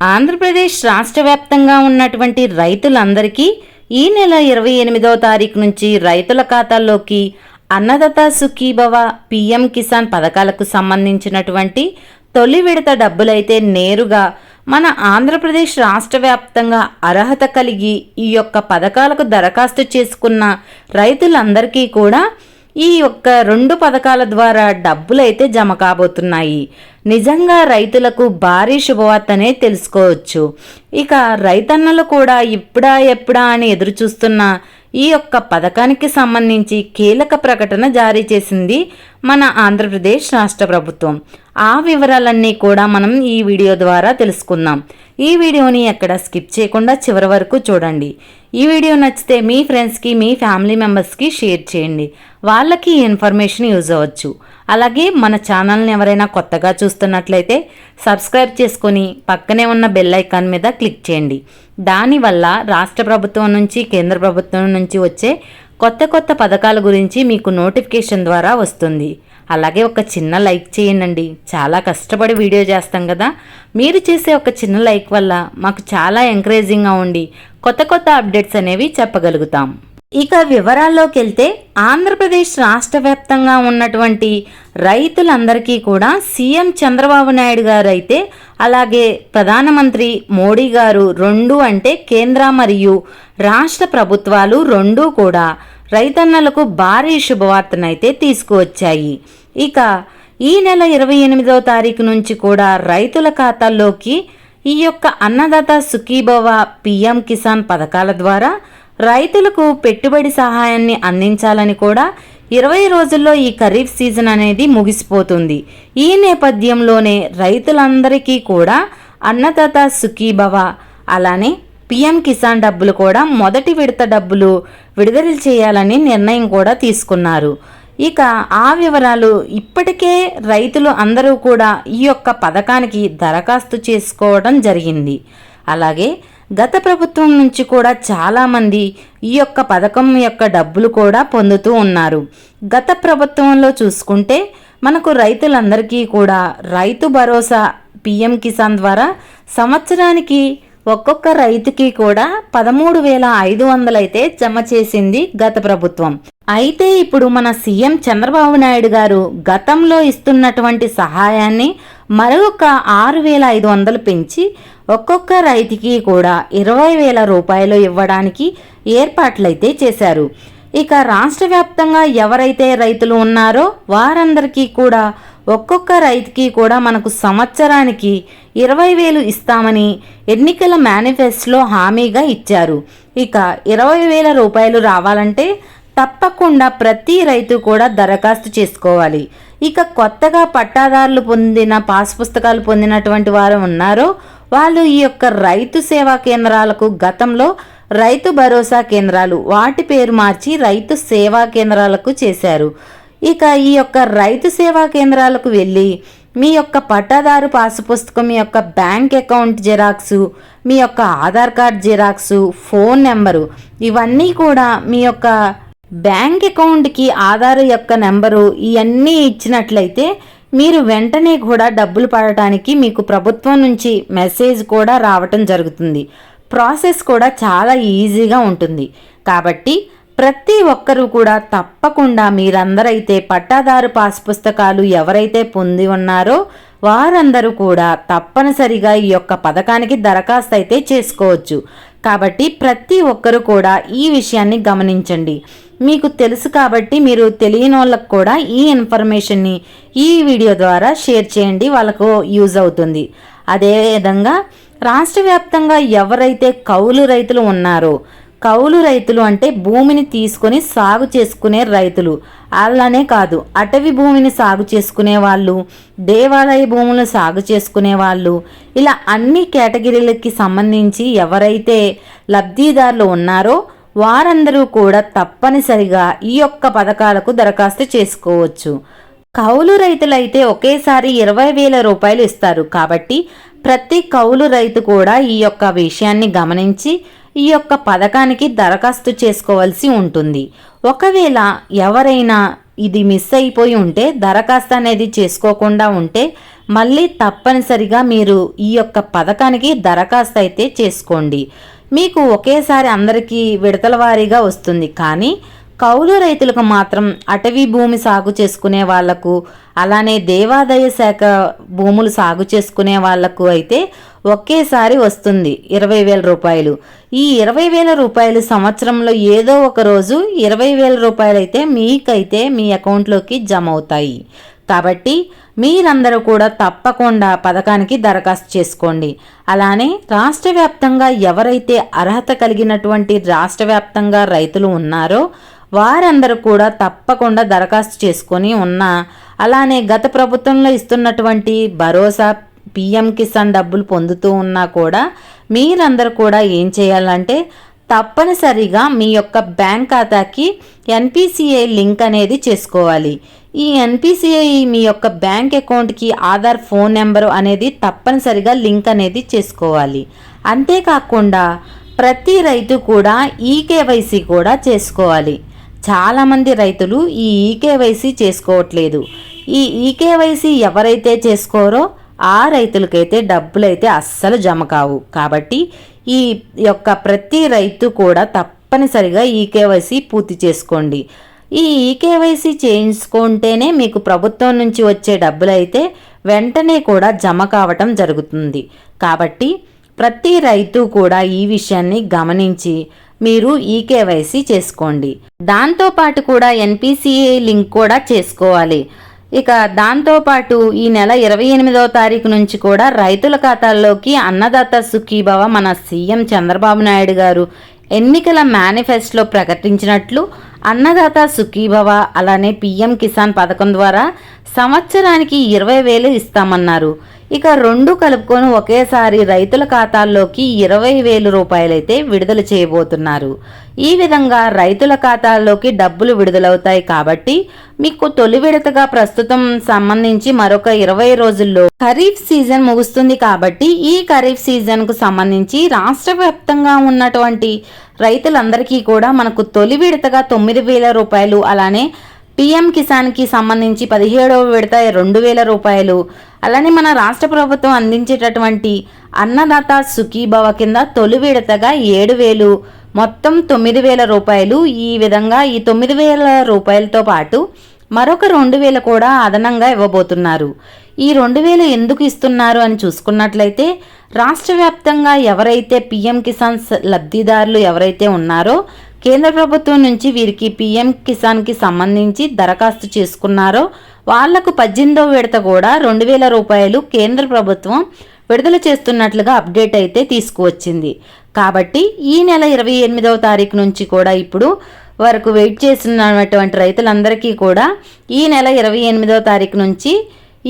ఆంధ్రప్రదేశ్ రాష్ట్ర వ్యాప్తంగా ఉన్నటువంటి రైతులందరికీ ఈ నెల ఇరవై ఎనిమిదవ తారీఖు నుంచి రైతుల ఖాతాల్లోకి అన్నదాత సుఖీభవ పిఎం కిసాన్ పథకాలకు సంబంధించినటువంటి తొలి విడత డబ్బులైతే నేరుగా మన ఆంధ్రప్రదేశ్ రాష్ట్ర వ్యాప్తంగా అర్హత కలిగి ఈ యొక్క పథకాలకు దరఖాస్తు చేసుకున్న రైతులందరికీ కూడా ఈ యొక్క రెండు పథకాల ద్వారా డబ్బులైతే జమ కాబోతున్నాయి. నిజంగా రైతులకు భారీ శుభవార్తనే తెలుసుకోవచ్చు. ఇక రైతన్నలు కూడా ఇప్పుడా ఎప్పుడా అని ఎదురు చూస్తున్న ఈ యొక్క పథకానికి సంబంధించి కీలక ప్రకటన జారీ చేసింది మన ఆంధ్రప్రదేశ్ రాష్ట్ర ప్రభుత్వం. ఆ వివరాలన్నీ కూడా మనం ఈ వీడియో ద్వారా తెలుసుకుందాం. ఈ వీడియోని ఎక్కడ స్కిప్ చేయకుండా చివరి వరకు చూడండి. ఈ వీడియో నచ్చితే మీ ఫ్రెండ్స్కి మీ ఫ్యామిలీ మెంబర్స్కి షేర్ చేయండి. వాళ్ళకి ఈ ఇన్ఫర్మేషన్ యూజ్ అవ్వచ్చు. అలాగే మన ఛానల్ని ఎవరైనా కొత్తగా చూస్తున్నట్లయితే సబ్స్క్రైబ్ చేసుకొని పక్కనే ఉన్న బెల్ ఐకాన్ మీద క్లిక్ చేయండి. దానివల్ల రాష్ట్ర ప్రభుత్వం నుంచి కేంద్ర ప్రభుత్వం నుంచి వచ్చే కొత్త కొత్త పథకాల గురించి మీకు నోటిఫికేషన్ ద్వారా వస్తుంది. అలాగే ఒక చిన్న లైక్ చేయండి చాలా కష్టపడి వీడియో చేస్తాం కదా. మీరు చేసే ఒక చిన్న లైక్ వల్ల మాకు చాలా ఎంకరేజింగ్గా ఉండి కొత్త కొత్త అప్డేట్స్ అనేవి చెప్పగలుగుతాం. ఇక వివరాల్లోకి వెళ్తే ఆంధ్రప్రదేశ్ రాష్ట్ర వ్యాప్తంగా ఉన్నటువంటి రైతులందరికీ కూడా సీఎం చంద్రబాబు నాయుడు గారు అయితే అలాగే ప్రధానమంత్రి మోడీ గారు రెండు అంటే కేంద్ర మరియు రాష్ట్ర ప్రభుత్వాలు రెండూ కూడా రైతన్నలకు భారీ శుభవార్తనైతే తీసుకువచ్చాయి. ఇక ఈ నెల ఇరవై ఎనిమిదో తారీఖు నుంచి కూడా రైతుల ఖాతాల్లోకి ఈ యొక్క అన్నదాత సుఖీభవ పిఎం కిసాన్ పథకాల ద్వారా రైతులకు పెట్టుబడి సహాయాన్ని అందించాలని కూడా ఇరవై రోజుల్లో ఈ ఖరీఫ్ సీజన్ అనేది ముగిసిపోతుంది. ఈ నేపథ్యంలోనే రైతులందరికీ కూడా అన్నదాత సుఖీభవ అలానే పిఎం కిసాన్ డబ్బులు కూడా మొదటి విడత డబ్బులు విడుదల చేయాలని నిర్ణయం కూడా తీసుకున్నారు. ఇక ఆ వివరాలు ఇప్పటికే రైతులు అందరూ కూడా ఈ యొక్క పథకానికి దరఖాస్తు చేసుకోవడం జరిగింది. అలాగే గత ప్రభుత్వం నుంచి కూడా చాలామంది ఈ యొక్క పథకం యొక్క డబ్బులు కూడా పొందుతూ ఉన్నారు. గత ప్రభుత్వంలో చూసుకుంటే మనకు రైతులందరికీ కూడా రైతు భరోసా పిఎం కిసాన్ ద్వారా సంవత్సరానికి ఒక్కొక్క రైతుకి కూడా పదమూడు వేల ఐదు వందలైతే జమ చేసింది గత ప్రభుత్వం. అయితే ఇప్పుడు మన సీఎం చంద్రబాబు నాయుడు గారు గతంలో ఇస్తున్నటువంటి సహాయాన్ని మరొక ఆరు వేల ఐదు వందలు పెంచి ఒక్కొక్క రైతుకి కూడా ఇరవై వేల రూపాయలు ఇవ్వడానికి ఏర్పాట్లయితే చేశారు. ఇక రాష్ట్ర వ్యాప్తంగా ఎవరైతే రైతులు ఉన్నారో వారందరికీ కూడా ఒక్కొక్క రైతుకి కూడా మనకు సంవత్సరానికి ఇరవై వేలు ఇస్తామని ఎన్నికల మేనిఫెస్టోలో హామీగా ఇచ్చారు. ఇక ఇరవై వేల రూపాయలు రావాలంటే తప్పకుండా ప్రతి రైతు కూడా దరఖాస్తు చేసుకోవాలి. ఇక కొత్తగా పట్టాదారులు పొందిన పాస్ పుస్తకాలు పొందినటువంటి వారు ఉన్నారో. వాళ్ళు ఈ యొక్క రైతు సేవా కేంద్రాలకు గతంలో రైతు భరోసా కేంద్రాలు వాటి పేరు మార్చి రైతు సేవా కేంద్రాలకు చేశారు. ఇక ఈ యొక్క రైతు సేవా కేంద్రాలకు వెళ్ళి మీ యొక్క పట్టాదారు పాసు పుస్తకం మీ యొక్క బ్యాంక్ అకౌంట్ జిరాక్సు మీ యొక్క Aadhaar card xerox phone number ఇవన్నీ కూడా మీ యొక్క బ్యాంక్ అకౌంట్కి ఆధార్ యొక్క నెంబరు ఇవన్నీ ఇచ్చినట్లయితే మీరు వెంటనే కూడా డబ్బులు పడటానికి మీకు ప్రభుత్వం నుంచి మెసేజ్ కూడా రావటం జరుగుతుంది. ప్రాసెస్ కూడా చాలా ఈజీగా ఉంటుంది. కాబట్టి ప్రతి ఒక్కరూ కూడా తప్పకుండా మీరందరైతే పట్టాదారు పాస్ పుస్తకాలు ఎవరైతే పొంది ఉన్నారో వారందరూ కూడా తప్పనిసరిగా ఈ యొక్క పథకానికి దరఖాస్తు అయితే చేసుకోవచ్చు. కాబట్టి ప్రతి ఒక్కరూ కూడా ఈ విషయాన్ని గమనించండి. మీకు తెలుసు కాబట్టి మీరు తెలియని వాళ్ళకు కూడా ఈ ఇన్ఫర్మేషన్ని ఈ వీడియో ద్వారా షేర్ చేయండి వాళ్ళకు యూజ్ అవుతుంది. అదేవిధంగా రాష్ట్ర వ్యాప్తంగా ఎవరైతే కౌలు రైతులు ఉన్నారో కౌలు రైతులు అంటే భూమిని తీసుకొని సాగు చేసుకునే రైతులు. అలానే కాదు అటవీ భూమిని సాగు చేసుకునే వాళ్ళు దేవాలయ భూములను సాగు చేసుకునే వాళ్ళు. ఇలా అన్ని కేటగిరీలకి సంబంధించి ఎవరైతే లబ్ధిదారులు ఉన్నారో వారందరూ కూడా తప్పనిసరిగా ఈ యొక్క పథకాలకు దరఖాస్తు చేసుకోవచ్చు. కౌలు రైతులైతే ఒకేసారి ఇరవై వేల రూపాయలు ఇస్తారు. కాబట్టి ప్రతి కౌలు రైతు కూడా ఈ యొక్క విషయాన్ని గమనించి ఈ యొక్క పథకానికి దరఖాస్తు చేసుకోవాల్సి ఉంటుంది. ఒకవేళ ఎవరైనా ఇది మిస్ అయిపోయి ఉంటే దరఖాస్తు అనేది చేసుకోకుండా ఉంటే మళ్ళీ తప్పనిసరిగా మీరు ఈ యొక్క పథకానికి దరఖాస్తు అయితే చేసుకోండి. మీకు ఒకేసారి అందరికీ విడతల వారీగా వస్తుంది. కానీ కౌలు రైతులకు మాత్రం అటవీ భూమి సాగు చేసుకునే వాళ్ళకు అలానే దేవాదాయ శాఖ భూములు సాగు చేసుకునే వాళ్ళకు అయితే ఒకేసారి వస్తుంది ఇరవై వేల రూపాయలు. ఈ ఇరవై వేల రూపాయలు సంవత్సరంలో ఏదో ఒక రోజు ఇరవై వేల రూపాయలైతే మీకైతే మీ అకౌంట్లోకి జమ అవుతాయి. కాబట్టి మీరందరూ కూడా తప్పకుండా పథకానికి దరఖాస్తు చేసుకోండి. అలానే రాష్ట్ర వ్యాప్తంగా ఎవరైతే అర్హత కలిగినటువంటి రాష్ట్ర వ్యాప్తంగా రైతులు ఉన్నారో వారందరూ కూడా తప్పకుండా దరఖాస్తు చేసుకొని ఉన్న అలానే గత ప్రభుత్వంలో ఇస్తున్నటువంటి భరోసా పిఎం కిసాన్ డబ్బులు పొందుతూ ఉన్నా కూడా మీరందరూ కూడా ఏం చేయాలంటే తప్పనిసరిగా మీ యొక్క బ్యాంక్ ఖాతాకి ఎన్పిసిఐ లింక్ అనేది చేసుకోవాలి. ఈ ఎన్పిసిఐ మీ యొక్క బ్యాంక్ అకౌంట్కి ఆధార్ ఫోన్ నెంబరు అనేది తప్పనిసరిగా లింక్ అనేది చేసుకోవాలి. అంతేకాకుండా ప్రతి రైతు కూడా ఈకేవైసీ కూడా చేసుకోవాలి. చాలామంది రైతులు ఈ ఈకేవైసీ చేసుకోవట్లేదు. ఈ ఈకేవైసీ ఎవరైతే చేసుకోరో ఆ రైతులకైతే డబ్బులైతే అస్సలు జమ కావు. కాబట్టి ఈ యొక్క ప్రతి రైతు కూడా తప్పనిసరిగా ఈకేవైసీ పూర్తి చేసుకోండి. ఈ ఈకేవైసీ చేయించుకుంటేనే మీకు ప్రభుత్వం నుంచి వచ్చే డబ్బులు అయితే వెంటనే కూడా జమ కావటం జరుగుతుంది. కాబట్టి ప్రతి రైతు కూడా ఈ విషయాన్ని గమనించి మీరు ఈకేవైసీ చేసుకోండి. దాంతోపాటు కూడా ఎన్పిసిఏ లింక్ కూడా చేసుకోవాలి. ఇక దాంతోపాటు ఈ నెల ఇరవై ఎనిమిదవ తారీఖు నుంచి కూడా రైతుల ఖాతాల్లోకి అన్నదాత సుఖీభవ మన సీఎం చంద్రబాబు నాయుడు గారు ఎన్నికల మేనిఫెస్టోలో ప్రకటించినట్లు అన్నదాత సుఖీభవ అలానే పిఎం కిసాన్ పథకం ద్వారా సంవత్సరానికి ఇరవై వేలు ఇస్తామన్నారు. ఇక రెండు కలుపుకొని ఒకేసారి రైతుల ఖాతాల్లోకి ఇరవై వేలు రూపాయలైతే విడుదల చేయబోతున్నారు. ఈ విధంగా రైతుల ఖాతాల్లోకి డబ్బులు విడుదలవుతాయి కాబట్టి మీకు తొలి విడతగా ప్రస్తుతం సంబంధించి మరొక ఇరవై రోజుల్లో ఖరీఫ్ సీజన్ ముగుస్తుంది కాబట్టి ఈ ఖరీఫ్ సీజన్కు సంబంధించి రాష్ట్ర వ్యాప్తంగా ఉన్నటువంటి రైతులందరికీ కూడా మనకు తొలి విడతగా తొమ్మిది వేల రూపాయలు అలానే పీఎం కిసాన్కి సంబంధించి పదిహేడవ విడత రెండు వేల రూపాయలు. అలానే మన రాష్ట్ర ప్రభుత్వం అందించేటటువంటి అన్నదాత సుఖీభవ కింద తొలి విడతగా ఏడు వేలు. మొత్తం తొమ్మిది వేల రూపాయలు. ఈ విధంగా ఈ తొమ్మిది వేల రూపాయలతో పాటు మరొక రెండు వేలు కూడా అదనంగా ఇవ్వబోతున్నారు. ఈ రెండు వేలు ఎందుకు ఇస్తున్నారు అని చూసుకున్నట్లయితే రాష్ట్ర వ్యాప్తంగా ఎవరైతే పీఎం కిసాన్ లబ్ధిదారులు ఎవరైతే ఉన్నారో కేంద్ర ప్రభుత్వం నుంచి వీరికి పీఎం కిసాన్కి సంబంధించి దరఖాస్తు చేసుకున్నారో వాళ్ళకు పద్దెనిమిదో విడత కూడా రెండు వేల రూపాయలు కేంద్ర ప్రభుత్వం విడుదల చేస్తున్నట్లుగా అప్డేట్ అయితే తీసుకువచ్చింది. కాబట్టి ఈ నెల ఇరవై ఎనిమిదవ తారీఖు నుంచి కూడా ఇప్పుడు వరకు వెయిట్ చేస్తున్నటువంటి రైతులందరికీ కూడా ఈ నెల ఇరవై ఎనిమిదవ తారీఖు నుంచి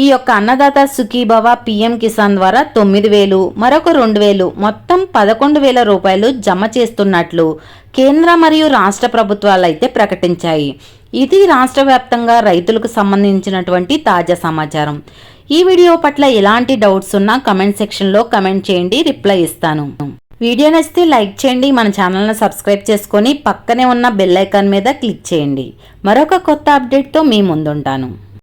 ఈ యొక్క అన్నదాత సుఖీభవ పిఎం కిసాన్ ద్వారా తొమ్మిది వేలు మరొక రెండు వేలు మొత్తం పదకొండు వేల రూపాయలు జమ చేస్తున్నట్లు కేంద్ర మరియు రాష్ట్ర ప్రభుత్వాలు అయితే ప్రకటించాయి. ఇది రాష్ట్ర వ్యాప్తంగా రైతులకు సంబంధించినటువంటి తాజా సమాచారం. ఈ వీడియో పట్ల ఎలాంటి డౌట్స్ ఉన్నా కమెంట్ సెక్షన్లో కమెంట్ చేయండి రిప్లై ఇస్తాను. వీడియో నచ్చితే లైక్ చేయండి మన ఛానల్ని సబ్స్క్రైబ్ చేసుకొని పక్కనే ఉన్న బెల్ ఐకాన్ మీద క్లిక్ చేయండి. మరొక కొత్త అప్డేట్తో మీ ముందుంటాను.